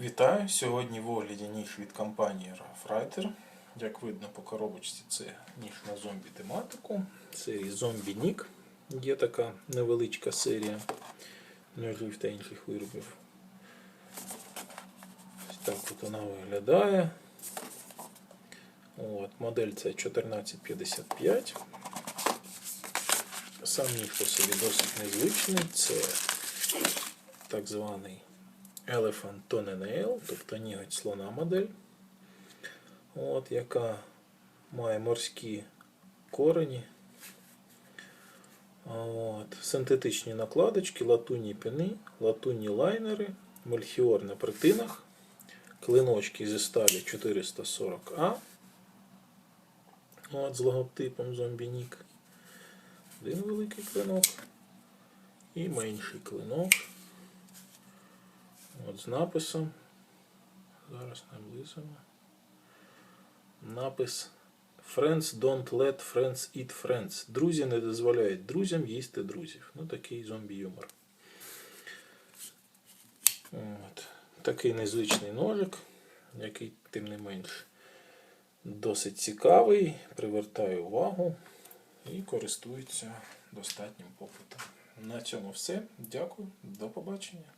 Вітаю! Сьогодні в огляді ніж від компанії Roughrider. Як видно по коробочці, це ніж на зомбі тематику. Серії Zombie Nick. Є така невеличка серія ножів та інших виробів. Ось так от вона виглядає. От, модель це 1455. Сам ніж по собі досить незвичний. Це так званий Elephant Toenail, тобто ніготь слона модель, от, яка має морські корені. От, синтетичні накладочки, латунні піни, латунні лайнери, мельхіор на притинах, клиночки зі сталі 440А. От, з логотипом Zombie Один великий клинок і менший клинок. От з написом. Зараз наблизимо. Напис Friends don't let friends eat friends. Друзі не дозволяють друзям їсти друзів. Ну такий зомбі-юмор. Такий незвичний ножик, який, тим не менш, досить цікавий, привертає увагу і користується достатнім попитом. На цьому все. Дякую, до побачення.